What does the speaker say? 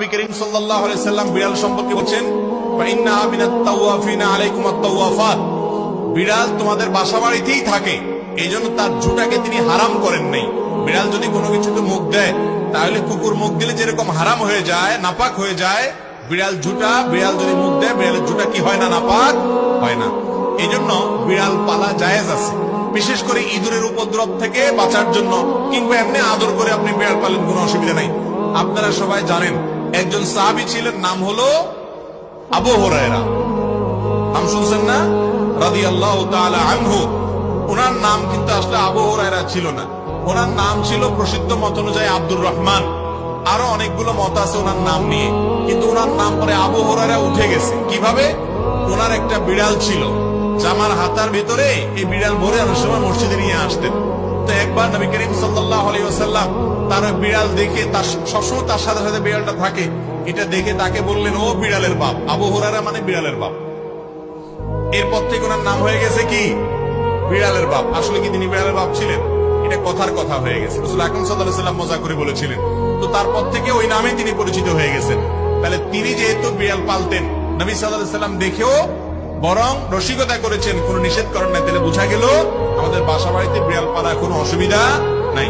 নবী করিম সাল্লাল্লাহু আলাইহি সাল্লাম বিড়াল সম্পর্কে তাওয়াফিনা আলাইকুম আত-তাওয়াফাত। বিড়াল তোমাদের থাকে তার ঝুটাকে তিনি হারাম করেন নাই। বিড়াল যদি কোনো কিছুতে মুখ দেয়, তাহলে কুকুর মুখ দিলে যেরকম হারাম হয়ে যায়, নাপাক হয়ে যায়, বিড়াল ঝুটা বিড়াল যদি মুখ দেয়, বিড়ালের ঝুটা কি হয় না, নাপাক হয় না। এই জন্য বিড়াল পালা জায়েজ আছে। বিশেষ করে ইঁদুরের উপদ্রব থেকে বাঁচার জন্য কিংবা এমনি আদর করে আপনি বিড়াল পালেন, কোনো অসুবিধা নাই। আপনারা সবাই জানেন একজন সাহাবি ছিলেন, নাম হলো আবু হরায়রা। নাম শুনছেন না? রাদি আল্লাহ আনহু। ওনার নাম কিন্তু আসলে আবু হরায়রা ছিল না। ওনার নাম ছিল প্রসিদ্ধ মত অনুযায়ী আব্দুর রহমান। আরও অনেকগুলো মত আছে ওনার নাম নিয়ে। কিন্তু ওনার নাম পরে আবু হরায়রা উঠে গেছে। কীভাবে? ওনার একটা বিড়াল ছিল। জামার হাতার ভিতরে এই বিড়াল ভরে অনেক সময় মসজিদে নিয়ে আসতেন। তো একবার নবী করিম সাল্লাল্লাহু আলাইহি ওয়াসাল্লাম তার বিড়াল দেখে তার সবসময় তার সাথে সাথে বিড়ালটা থাকে। এটা দেখে তাকে বললেন, ও বিড়ালের বাপ, আবু হুরায়রা মানে বিড়ালের বাপ। এরপর থেকে ওনার নাম হয়ে গেছে কি? বিড়ালের বাপ। আসলে কি তিনি বিড়ালের বাপ ছিলেন? এটা কথার কথা হয়ে গেছে। রসুল আকরম সাল্লাহ সাল্লাম মজা করে বলেছিলেন। তো তারপর থেকে ওই নামে তিনি পরিচিত হয়ে গেছেন। তাহলে তিনি যেহেতু বিড়াল পালতেন, নবী সাল্লাহ সাল্লাম দেখেও বরং রসিকতা করেছেন, কোনো নিষেধ করেন নাই। তাহলে বোঝা গেল আমাদের বাসা বাড়িতে বিড়াল পালা কোনো অসুবিধা নাই।